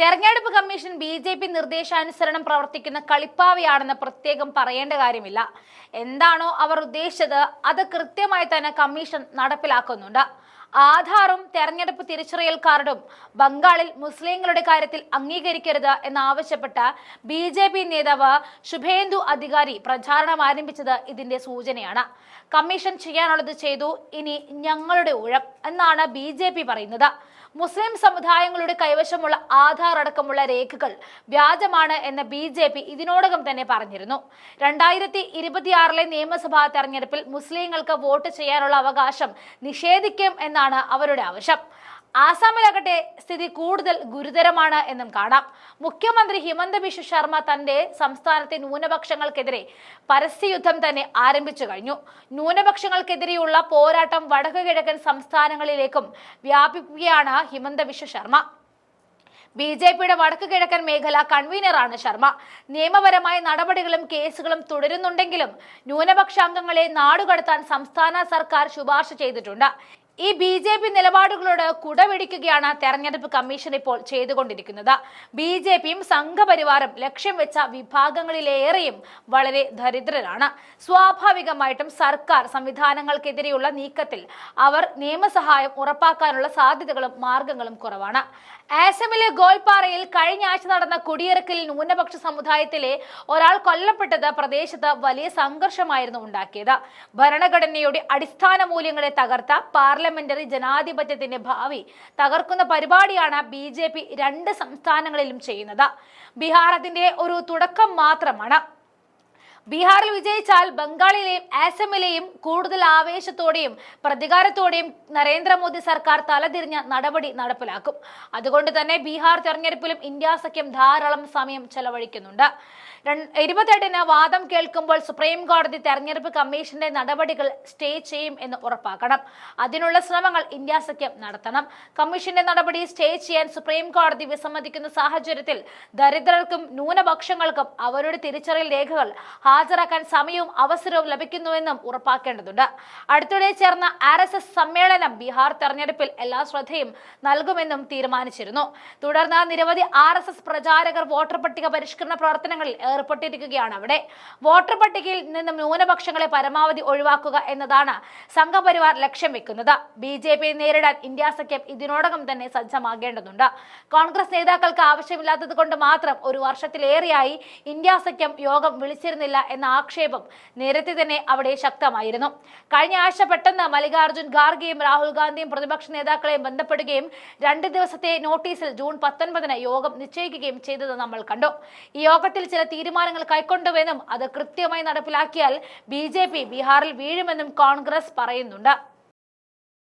തെരഞ്ഞെടുപ്പ് commission B J P നിർദ്ദേശാനുസരണം പ്രവർത്തിക്കുന്ന കളിപ്പാവിയാണെന്ന് പ്രത്യേകം പറയേണ്ട കാര്യമില്ല. എന്താണോ അവർ ഉദ്ദേശിച്ചത് അത് കൃത്യമായി തന്നെ കമ്മീഷൻ നടപ്പിലാക്കുന്നുണ്ട്. ആധാറും തെരഞ്ഞെടുപ്പ് തിരിച്ചറിയൽ കാർഡും ബംഗാളിൽ മുസ്ലിങ്ങളുടെ കാര്യത്തിൽ അംഗീകരിക്കരുത് എന്നാവശ്യപ്പെട്ട ബി ജെ പി നേതാവ് ശുഭേന്ദു അധികാരി പ്രചാരണം ആരംഭിച്ചത് ഇതിന്റെ സൂചനയാണ്. കമ്മീഷൻ ചെയ്യാനുള്ളത് ചെയ്തു ഇനി ഞങ്ങളുടെ ഊഴം എന്നാണ് ബി പറയുന്നത്. മുസ്ലിം സമുദായങ്ങളുടെ കൈവശമുള്ള ആധാർ അടക്കമുള്ള രേഖകൾ വ്യാജമാണ് എന്ന് ബി ജെ പി ഇതിനോടകം തന്നെ പറഞ്ഞിരുന്നു. രണ്ടായിരത്തി ഇരുപത്തിയാറിലെ നിയമസഭാ തെരഞ്ഞെടുപ്പിൽ മുസ്ലിങ്ങൾക്ക് വോട്ട് ചെയ്യാനുള്ള അവകാശം നിഷേധിക്കും എന്നാണ് അവരുടെ ആവശ്യം. ആസാമിലാകട്ടെ സ്ഥിതി കൂടുതൽ ഗുരുതരമാണ് എന്നും കാണാം. മുഖ്യമന്ത്രി ഹിമന്ത ബിശ്വ ശർമ്മ തന്റെ സംസ്ഥാനത്തെ ന്യൂനപക്ഷങ്ങൾക്കെതിരെ പരസ്യയുദ്ധം തന്നെ ആരംഭിച്ചു കഴിഞ്ഞു. ന്യൂനപക്ഷങ്ങൾക്കെതിരെയുള്ള പോരാട്ടം വടക്കു കിഴക്കൻ സംസ്ഥാനങ്ങളിലേക്കും വ്യാപിക്കുകയാണ് ഹിമന്ത ബിശ്വ ശർമ്മ. ബി ജെ പിയുടെ വടക്കു കിഴക്കൻ മേഖല കൺവീനറാണ് ശർമ്മ. നിയമപരമായ നടപടികളും കേസുകളും തുടരുന്നുണ്ടെങ്കിലും ന്യൂനപക്ഷാംഗങ്ങളെ നാടുകടത്താൻ സംസ്ഥാന സർക്കാർ ശുപാർശ ചെയ്തിട്ടുണ്ട്. ഈ ബി ജെ പി നിലപാടുകളോട് കുടപിടിക്കുകയാണ് തെരഞ്ഞെടുപ്പ് കമ്മീഷൻ ഇപ്പോൾ ചെയ്തുകൊണ്ടിരിക്കുന്നത്. ബി ജെ പിയും സംഘപരിവാറും ലക്ഷ്യം വെച്ച വിഭാഗങ്ങളിലേറെയും വളരെ ദരിദ്രരാണ്. സ്വാഭാവികമായിട്ടും സർക്കാർ സംവിധാനങ്ങൾക്കെതിരെയുള്ള നീക്കത്തിൽ അവർ നിയമസഹായം ഉറപ്പാക്കാനുള്ള സാധ്യതകളും മാർഗങ്ങളും കുറവാണ്. ആസമിലെ ഗോൽപാറയിൽ കഴിഞ്ഞ ആഴ്ച നടന്ന കുടിയിറക്കലിൽ ന്യൂനപക്ഷ സമുദായത്തിലെ ഒരാൾ കൊല്ലപ്പെട്ടത് പ്രദേശത്ത് വലിയ സംഘർഷമായിരുന്നു ഉണ്ടാക്കിയത്. ഭരണഘടനയുടെ അടിസ്ഥാന മൂല്യങ്ങളെ തകർത്ത പാർലമെന്ററി ജനാധിപത്യത്തിന്റെ ഭാവി തകർക്കുന്ന പരിപാടിയാണ് ബി രണ്ട് സംസ്ഥാനങ്ങളിലും ചെയ്യുന്നത്. ബീഹാർ ഒരു തുടക്കം മാത്രമാണ്. ബീഹാറിൽ വിജയിച്ചാൽ ബംഗാളിലെയും ആസമിലെയും കൂടുതൽ ആവേശത്തോടെയും പ്രതികാരത്തോടെയും നരേന്ദ്രമോദി സർക്കാർ തലതിരിഞ്ഞ നടപടി നടപ്പിലാക്കും. അതുകൊണ്ട് തന്നെ ബീഹാർ തെരഞ്ഞെടുപ്പിലും ഇന്ത്യ സഖ്യം ധാരാളം സമയം ചെലവഴിക്കുന്നുണ്ട്. ഇരുപത്തെട്ടിന് വാദം കേൾക്കുമ്പോൾ സുപ്രീം കോടതി തെരഞ്ഞെടുപ്പ് കമ്മീഷന്റെ നടപടികൾ സ്റ്റേ ചെയ്യും എന്ന് ഉറപ്പാക്കണം. അതിനുള്ള ശ്രമങ്ങൾ ഇന്ത്യ സഖ്യം നടത്തണം. കമ്മീഷന്റെ നടപടി സ്റ്റേ ചെയ്യാൻ സുപ്രീം കോടതി വിസമ്മതിക്കുന്ന സാഹചര്യത്തിൽ ദരിദ്രർക്കും ന്യൂനപക്ഷങ്ങൾക്കും അവരുടെ തിരിച്ചറിയൽ രേഖകൾ ഹാജരാക്കാൻ സമയവും അവസരവും ലഭിക്കുന്നുവെന്നും ഉറപ്പാക്കേണ്ടതുണ്ട്. അടുത്തിടെ ചേർന്ന ആർ എസ് എസ് സമ്മേളനം ബീഹാർ തെരഞ്ഞെടുപ്പിൽ എല്ലാ ശ്രദ്ധയും നൽകുമെന്നും തീരുമാനിച്ചിരുന്നു. തുടർന്ന് നിരവധി ആർ എസ് എസ് പ്രചാരകർ വോട്ടർ പട്ടിക പരിഷ്കരണ പ്രവർത്തനങ്ങളിൽ ഏർപ്പെട്ടിരിക്കുകയാണ് അവിടെ. വോട്ടർ പട്ടികയിൽ നിന്നും ന്യൂനപക്ഷങ്ങളെ പരമാവധി ഒഴിവാക്കുക എന്നതാണ് സംഘപരിവാർ ലക്ഷ്യം വെക്കുന്നത്. ബി ജെ പിയെ നേരിടാൻ ഇന്ത്യ സഖ്യം ഇതിനോടകം തന്നെ സജ്ജമാകേണ്ടതുണ്ട്. കോൺഗ്രസ് നേതാക്കൾക്ക് ആവശ്യമില്ലാത്തത് കൊണ്ട് മാത്രം ഒരു വർഷത്തിലേറെയായി ഇന്ത്യ സഖ്യം യോഗം വിളിച്ചിരുന്നില്ല എന്ന ആക്ഷേപം നേരത്തെ തന്നെ അവിടെ ശക്തമായിരുന്നു. കഴിഞ്ഞ ആഴ്ച പെട്ടെന്ന് മല്ലികാർജുൻ ഖാർഗെയും രാഹുൽ ഗാന്ധിയും പ്രതിപക്ഷ നേതാക്കളെയും ബന്ധപ്പെടുകയും രണ്ട് ദിവസത്തെ നോട്ടീസിൽ ജൂൺ പത്തൊൻപതിന് യോഗം നിശ്ചയിക്കുകയും ചെയ്തത് നമ്മൾ കണ്ടു. ഈ യോഗത്തിൽ ചില തീരുമാനങ്ങൾ കൈക്കൊണ്ടുവെന്നും അത് കൃത്യമായി നടപ്പിലാക്കിയാൽ ബി ബീഹാറിൽ വീഴുമെന്നും കോൺഗ്രസ് പറയുന്നുണ്ട്.